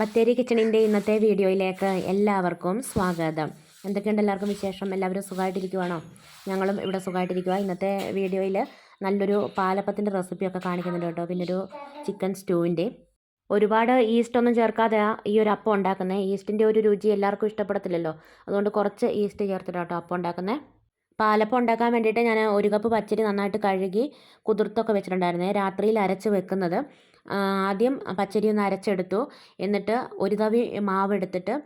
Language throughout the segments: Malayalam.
ബത്തേരി കിച്ചണിന്റെ ഇന്നത്തെ വീഡിയോയിലേക്ക് എല്ലാവർക്കും സ്വാഗതം. എന്തൊക്കെയുണ്ട് എല്ലാവർക്കും വിശേഷം? എല്ലാവരും സുഖമായിട്ടിരിക്കുവാണോ? ഞങ്ങളും ഇവിടെ സുഖമായിട്ടിരിക്കുക ഇന്നത്തെ വീഡിയോയിൽ നല്ലൊരു പാലപ്പത്തിന്റെ റെസിപ്പിയൊക്കെ കാണിക്കുന്നുണ്ട് കേട്ടോ. പിന്നെ ഒരു ചിക്കൻ സ്റ്റൂവിന്റെ ഒരുപാട് ഈസ്റ്റ് ഒന്നും ചേർക്കാതെ ഈ ഒരു അപ്പം ഉണ്ടാക്കുന്നത് ഈസ്റ്റിന്റെ ഒരു രുചി എല്ലാവർക്കും ഇഷ്ടപ്പെടത്തില്ലല്ലോ. അതുകൊണ്ട് കുറച്ച് ഈസ്റ്റ് ചേർത്തിട്ട് കേട്ടോ അപ്പം ഉണ്ടാക്കുന്നത് പാലപ്പം ഉണ്ടാക്കാൻ വേണ്ടിയിട്ട് ഞാൻ ഒരു കപ്പ് പച്ചരി നന്നായിട്ട് കഴുകി കുതിർത്തൊക്കെ വെച്ചിട്ടുണ്ടായിരുന്നേ. രാത്രിയിൽ അരച്ച് വെക്കുന്നത്. ആദ്യം പച്ചരി ഒന്ന് അരച്ചെടുത്തു. എന്നിട്ട് ഒരു തവി മാവ് എടുത്തിട്ട്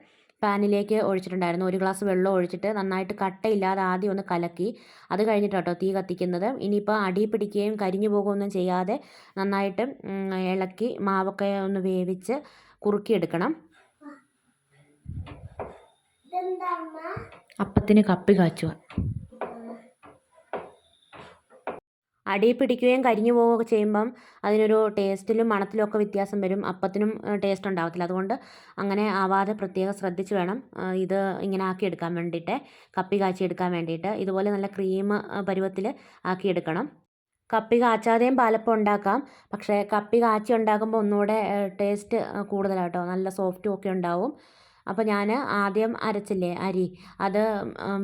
പാനിലേക്ക് ഒഴിച്ചിട്ടുണ്ടായിരുന്നു. ഒരു ഗ്ലാസ് വെള്ളം ഒഴിച്ചിട്ട് നന്നായിട്ട് കട്ടയില്ലാതെ ആദ്യം ഒന്ന് കലക്കി. അത് കഴിഞ്ഞിട്ട് കേട്ടോ തീ കത്തിക്കുന്നത്. ഇനിയിപ്പോൾ അടി പിടിക്കുകയും കരിഞ്ഞു പോകുകയൊന്നും ചെയ്യാതെ നന്നായിട്ട് ഇളക്കി മാവൊക്കെ ഒന്ന് വേവിച്ച് കുറുക്കിയെടുക്കണം. അപ്പത്തിന് കപ്പി കാച്ചുക. അടി പിടിക്കുകയും കരിഞ്ഞു പോവുകയൊക്കെ ചെയ്യുമ്പം അതിനൊരു ടേസ്റ്റിലും മണത്തിലും ഒക്കെ വ്യത്യാസം വരും. അപ്പത്തിനും ടേസ്റ്റ് ഉണ്ടാവത്തില്ല. അതുകൊണ്ട് അങ്ങനെ ആവാതെ പ്രത്യേകം ശ്രദ്ധിച്ച് വേണം ഇത് ഇങ്ങനെ ആക്കി എടുക്കാൻ വേണ്ടിയിട്ട് കപ്പി കാച്ചിയെടുക്കാൻ വേണ്ടിയിട്ട്. ഇതുപോലെ നല്ല ക്രീം പരുവത്തിൽ ആക്കിയെടുക്കണം കപ്പി കാച്ചാതെയും പാലപ്പം ഉണ്ടാക്കാം. പക്ഷേ കപ്പി കാച്ചി ഉണ്ടാക്കുമ്പോൾ ഒന്നുകൂടെ ടേസ്റ്റ് കൂടുതലാട്ടോ നല്ല സോഫ്റ്റും ഒക്കെ ഉണ്ടാവും. അപ്പോൾ ഞാൻ ആദ്യം അരച്ചില്ലേ അരി അത്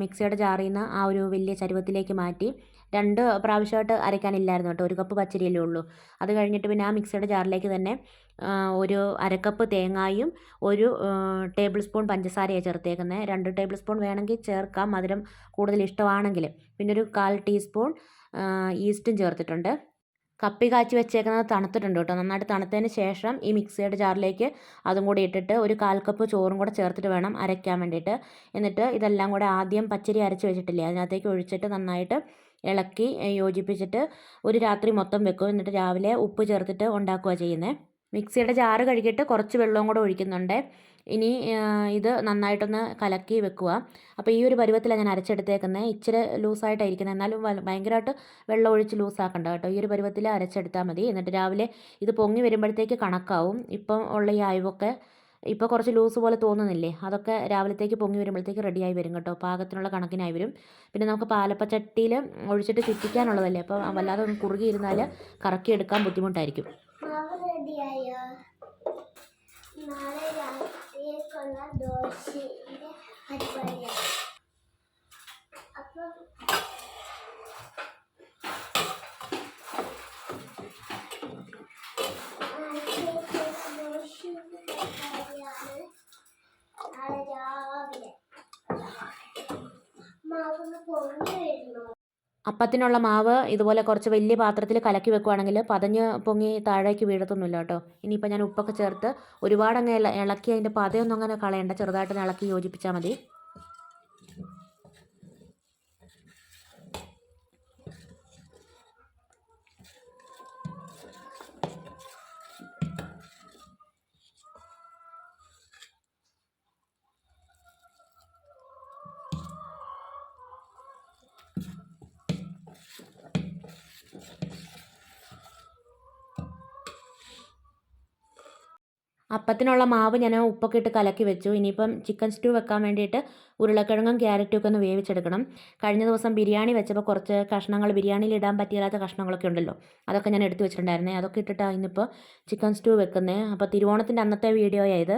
മിക്സിയുടെ ജാറിൽ നിന്ന് ആ ഒരു വലിയ ചരുവത്തിലേക്ക് മാറ്റി രണ്ട് പ്രാവശ്യമായിട്ട് അരയ്ക്കാനില്ലായിരുന്നു കേട്ടോ. ഒരു കപ്പ് പച്ചരിയല്ലേ ഉള്ളൂ. അത് കഴിഞ്ഞിട്ട് പിന്നെ ആ മിക്സിയുടെ ജാറിലേക്ക് തന്നെ ഒരു അരക്കപ്പ് തേങ്ങായും ഒരു ടേബിൾ സ്പൂൺ പഞ്ചസാരയാണ് ചേർത്തേക്കുന്നത് രണ്ട് ടേബിൾ സ്പൂൺ വേണമെങ്കിൽ ചേർക്കാം. മധുരം കൂടുതൽ ഇഷ്ടമാണെങ്കിൽ. പിന്നെ ഒരു കാൽ ടീസ്പൂൺ ഈസ്റ്റും ചേർത്തിട്ടുണ്ട്. കപ്പി കാച്ചി വെച്ചേക്കുന്നത് തണുത്തിട്ടുണ്ട് കേട്ടോ. നന്നായിട്ട് തണുത്തതിന് ശേഷം ഈ മിക്സിയുടെ ജാറിലേക്ക് അതും കൂടി ഇട്ടിട്ട് ഒരു കാൽ കപ്പ് ചോറും കൂടെ ചേർത്തിട്ട് വേണം അരയ്ക്കാൻ വേണ്ടിയിട്ട്. എന്നിട്ട് ഇതെല്ലാം കൂടെ ആദ്യം പച്ചരി അരച്ച് വെച്ചിട്ടില്ലേ അതിനകത്തേക്ക് ഒഴിച്ചിട്ട് നന്നായിട്ട് ഇളക്കി യോജിപ്പിച്ചിട്ട് ഒരു രാത്രി മൊത്തം വെക്കും. എന്നിട്ട് രാവിലെ ഉപ്പ് ചേർത്തിട്ട് ഉണ്ടാക്കുക ചെയ്യുന്നത് മിക്സിയുടെ ജാറ് കഴുകിയിട്ട് കുറച്ച് വെള്ളവും കൂടെ ഒഴിക്കുന്നുണ്ട്. ഇനി ഇത് നന്നായിട്ടൊന്ന് കലക്കി വെക്കുക അപ്പോൾ ഈ ഒരു പരുവത്തിലാണ് ഞാൻ അരച്ചെടുത്തേക്കുന്നത് ഇച്ചിരി ലൂസായിട്ടായിരിക്കുന്നത് എന്നാലും ഭയങ്കരമായിട്ട് വെള്ളം ഒഴിച്ച് ലൂസാക്കണ്ട കേട്ടോ. ഈ ഒരു പരുവത്തിൽ അരച്ചെടുത്താൽ മതി. എന്നിട്ട് രാവിലെ ഇത് പൊങ്ങി വരുമ്പോഴത്തേക്ക് കണക്കാവും. ഇപ്പം ഉള്ള ഈ അയവൊക്കെ ഇപ്പോൾ കുറച്ച് ലൂസ് പോലെ തോന്നുന്നില്ലേ? അതൊക്കെ രാവിലത്തേക്ക് പൊങ്ങി വരുമ്പോഴത്തേക്ക് റെഡിയായി വരും കേട്ടോ. പാകത്തിനുള്ള കണക്കിനായി വരും. പിന്നെ നമുക്ക് പാലപ്പച്ചട്ടിയിൽ ഒഴിച്ചിട്ട് ചുറ്റിക്കാനുള്ളതല്ലേ? അപ്പോൾ വല്ലാതെ ഒന്ന് കുറുകിയിരുന്നാൽ കറക്കി എടുക്കാൻ ബുദ്ധിമുട്ടായിരിക്കും. നാളെ അപ്പത്തിനുള്ള മാവ് ഇതുപോലെ കുറച്ച് വലിയ പാത്രത്തിൽ കലക്കി വെക്കുവാണെങ്കിൽ പതഞ്ഞ് പൊങ്ങി താഴേക്ക് വീഴത്തൊന്നുമില്ല കേട്ടോ. ഇനിയിപ്പോൾ ഞാൻ ഉപ്പൊക്കെ ചേർത്ത് ഒരുപാട് അങ്ങ് ഇള ഇളക്കി അതിന്റെ പതയൊന്നും അങ്ങനെ കളയണ്ട. ചെറുതായിട്ടൊന്ന് ഇളക്കി യോജിപ്പിച്ചാൽ മതി. അപ്പത്തിനുള്ള മാവ് ഞാൻ ഉപ്പൊക്കെ ഇട്ട് കലക്കി വെച്ചു. ഇനിയിപ്പം ചിക്കൻ സ്റ്റൂ വെക്കാൻ വേണ്ടിയിട്ട് ഉരുളക്കിഴങ്ങും ക്യാരറ്റും ഒക്കെ ഒന്ന് വേവിച്ചെടുക്കണം. കഴിഞ്ഞ ദിവസം ബിരിയാണി വെച്ചപ്പോൾ കുറച്ച് കഷ്ണങ്ങൾ ബിരിയാണിയിൽ ഇടാൻ പറ്റിയാത്ത കഷ്ണങ്ങളൊക്കെ ഉണ്ടല്ലോ അതൊക്കെ ഞാൻ എടുത്തു വെച്ചിട്ടുണ്ടായിരുന്നേ. അതൊക്കെ ഇട്ടിട്ടാണ് ഇന്നിപ്പോൾ ചിക്കൻ സ്റ്റൂ വെക്കുന്നത് അപ്പോൾ തിരുവോണത്തിന്റെ അന്നത്തെ വീഡിയോ ആയത്.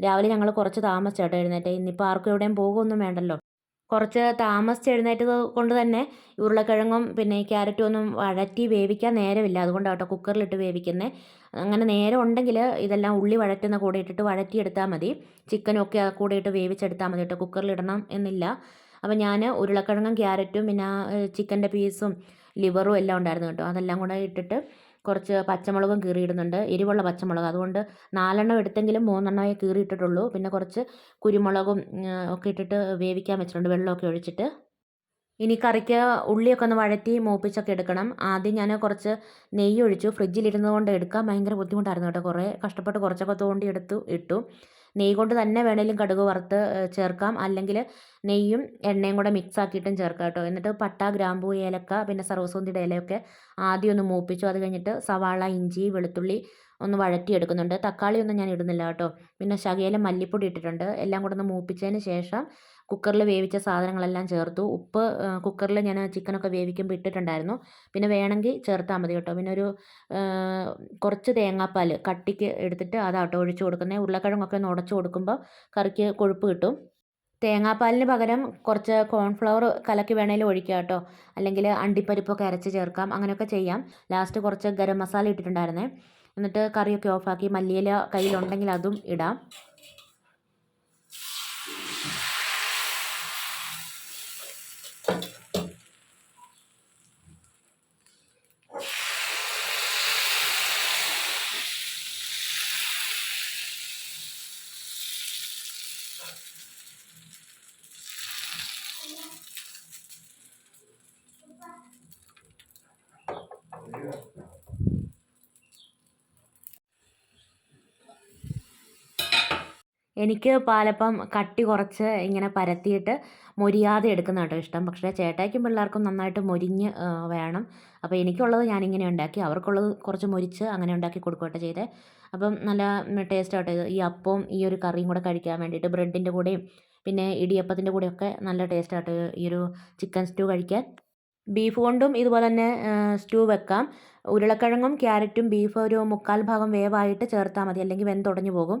രാവിലെ ഞങ്ങൾ കുറച്ച് താമസിച്ചാട്ടോ എഴുന്നേറ്റ്. ഇന്നിപ്പോൾ ആർക്കും എവിടെയും പോകുമൊന്നും വേണ്ടല്ലോ. കുറച്ച് താമസിച്ച് എഴുന്നേറ്റത് കൊണ്ട് തന്നെ ഉരുളക്കിഴങ്ങും പിന്നെ ക്യാരറ്റും ഒന്നും വഴറ്റി വേവിക്കാൻ നേരമില്ല. അതുകൊണ്ടാണ് കേട്ടോ കുക്കറിലിട്ട് വേവിക്കുന്നത് അങ്ങനെ നേരം ഉണ്ടെങ്കിൽ ഇതെല്ലാം ഉള്ളി വഴറ്റുന്ന കൂടെ ഇട്ടിട്ട് വഴറ്റിയെടുത്താൽ മതി. ചിക്കനും ഒക്കെ ആ കൂടെ ഇട്ട് വേവിച്ചെടുത്താൽ മതി കേട്ടോ. കുക്കറിലിടണം എന്നില്ല. അപ്പോൾ ഞാൻ ഉരുളക്കിഴങ്ങും ക്യാരറ്റും പിന്നെ ചിക്കന്റെ പീസും ലിവറും എല്ലാം ഉണ്ടായിരുന്നു കേട്ടോ. അതെല്ലാം കൂടെ ഇട്ടിട്ട് കുറച്ച് പച്ചമുളകും കീറിയിടുന്നുണ്ട്. എരിവുള്ള പച്ചമുളക്. അതുകൊണ്ട് നാലെണ്ണം എടുത്തെങ്കിലും മൂന്നെണ്ണമേ കീറിയിട്ടിട്ടുള്ളൂ. പിന്നെ കുറച്ച് കുരുമുളകും ഒക്കെ ഇട്ടിട്ട് വേവിക്കാൻ വെച്ചിട്ടുണ്ട്. വെള്ളമൊക്കെ ഒഴിച്ചിട്ട്. ഇനി കറിക്ക് ഉള്ളിയൊക്കെ ഒന്ന് വഴറ്റി മൂപ്പിച്ചൊക്കെ എടുക്കണം. ആദ്യം ഞാൻ കുറച്ച് നെയ്യ് ഒഴിച്ചു. ഫ്രിഡ്ജിലിരുന്നത് കൊണ്ട് എടുക്കാൻ ഭയങ്കര ബുദ്ധിമുട്ടായിരുന്നു കേട്ടോ കുറേ. കഷ്ടപ്പെട്ട് കുറച്ചൊക്കെ തോണ്ടി എടുത്തു ഇട്ടു. നെയ്യ് കൊണ്ട് തന്നെ വേണേലും കടുക് വറുത്ത് ചേർക്കാം. അല്ലെങ്കിൽ നെയ്യും എണ്ണയും കൂടെ മിക്സ് ആക്കിയിട്ടും ചേർക്കാം കേട്ടോ. എന്നിട്ട് പട്ട ഗ്രാമ്പൂ ഏലക്ക പിന്നെ സർവസുന്തിയുടെ ഇലയൊക്കെ ആദ്യം ഒന്ന് മൂപ്പിച്ചു. അത് കഴിഞ്ഞിട്ട് സവാള ഇഞ്ചി വെളുത്തുള്ളി ഒന്ന് വഴറ്റിയെടുക്കുന്നുണ്ട്. തക്കാളിയൊന്നും ഞാൻ ഇടുന്നില്ല കേട്ടോ. പിന്നെ ശകലം മല്ലിപ്പൊടി ഇട്ടിട്ടുണ്ട്. എല്ലാം കൂടെ ഒന്ന് മൂപ്പിച്ചതിന് ശേഷം കുക്കറിൽ വേവിച്ച സാധനങ്ങളെല്ലാം ചേർത്തു. ഉപ്പ് കുക്കറിൽ ഞാൻ ചിക്കനൊക്കെ വേവിക്കുമ്പോൾ ഇട്ടിട്ടുണ്ടായിരുന്നു. പിന്നെ വേണമെങ്കിൽ ചേർത്താൽ മതി കേട്ടോ. പിന്നെ ഒരു കുറച്ച് തേങ്ങാപ്പാൽ കട്ടിക്ക് എടുത്തിട്ട് അതാട്ടോ ഒഴിച്ചു കൊടുക്കുന്നത് ഉരുളക്കിഴങ്ങൊക്കെ ഒന്ന് ഉടച്ചു കൊടുക്കുമ്പോൾ കറിക്ക് കൊഴുപ്പ് കിട്ടും. തേങ്ങാപ്പാലിന് പകരം കുറച്ച് കോൺഫ്ലവർ കലക്കി വേണേലും ഒഴിക്കുക കേട്ടോ. അല്ലെങ്കിൽ അണ്ടിപ്പരിപ്പൊക്കെ അരച്ച് ചേർക്കാം. അങ്ങനെയൊക്കെ ചെയ്യാം. ലാസ്റ്റ് കുറച്ച് ഗരം മസാല ഇട്ടിട്ടുണ്ടായിരുന്നേ. എന്നിട്ട് കറിയൊക്കെ ഓഫാക്കി മല്ലിയില കയ്യിലുണ്ടെങ്കിൽ അതും ഇടാം. എനിക്ക് പാലപ്പം കട്ടി കുറച്ച് ഇങ്ങനെ പരത്തിയിട്ട് മൊരിയാതെ എടുക്കുന്ന കേട്ടോ ഇഷ്ടം. പക്ഷേ ചേട്ടായിക്കും പിള്ളേർക്കും നന്നായിട്ട് മൊരിഞ്ഞ് വേണം. അപ്പോൾ എനിക്കുള്ളത് ഞാനിങ്ങനെ ഉണ്ടാക്കി. അവർക്കുള്ളത് കുറച്ച് മൊരിച്ച് അങ്ങനെ ഉണ്ടാക്കി കൊടുക്കുകട്ടോ ചെയ്തേ. അപ്പം നല്ല ടേസ്റ്റ് ആട്ടോ ഇത്. ഈ അപ്പവും ഈ ഒരു കറിയും കൂടെ കഴിക്കാൻ വേണ്ടിയിട്ട് ബ്രെഡിന്റെ കൂടെയും പിന്നെ ഇടിയപ്പത്തിന്റെ കൂടെയൊക്കെ നല്ല ടേസ്റ്റ് ആട്ടോ ഈ ഒരു ചിക്കൻ സ്റ്റൂ കഴിക്കാൻ. ബീഫ് കൊണ്ടും ഇതുപോലെ തന്നെ സ്റ്റൂ വെക്കാം. ഉരുളക്കിഴങ്ങും ക്യാരറ്റും ബീഫ് ഒരു മുക്കാൽ ഭാഗം വേവായിട്ട് ചേർത്താൽ മതി. അല്ലെങ്കിൽ വെന്തുടഞ്ഞു പോകും.